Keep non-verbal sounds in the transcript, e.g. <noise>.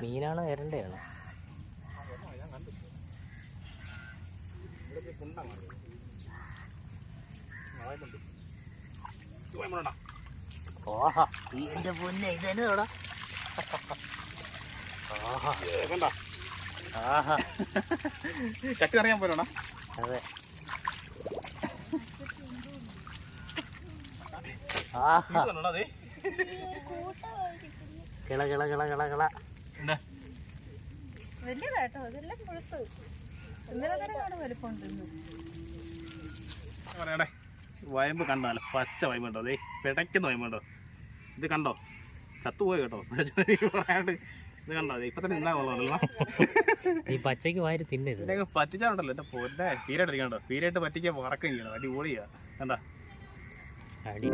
മീനാണോ എരണ്ടയാണോ? ഓഹാ ഈ പൊന്നെ ഇതെന്നോടാ ആഹാ ആഹാ ചട്ടി അറിയാൻ അതെ. ആഹാ. കിള കിള കിള കിള കിള. വലിയതാട്ടോ അതെല്ലാം പുഴുത്ത്. ഇന്നലെ തന്നെ കാണും വലിപ്പമുണ്ട് ഇന്ന്. പറയണേ വയമ്പ് കണ്ടാലോ പച്ച വയമ്പുണ്ടോ? അതേ പിടയ്ക്കുന്ന വയമ്പുണ്ടോ? ഇത് കണ്ടോ? ചത്തുപോയി കേട്ടോ. <laughs> പറയാണ്ട് ഇത് കണ്ടോ? ഇപ്പൊ തന്നെ ഇന്നാ കൊള്ളാമല്ലോ. ഈ പച്ചയ്ക്ക് വാരി തിന്നരുത് എന്നെ പറ്റിച്ചാലുണ്ടല്ലോ. എന്റെ പൊന്നെ. പീരായിട്ട് ഇരിക്കണ്ടോ പീരായിട്ട് പറ്റിക്കാൻ വറക്കം ചെയ്യണം അടിപൊളിയാ. കണ്ടാ? അടി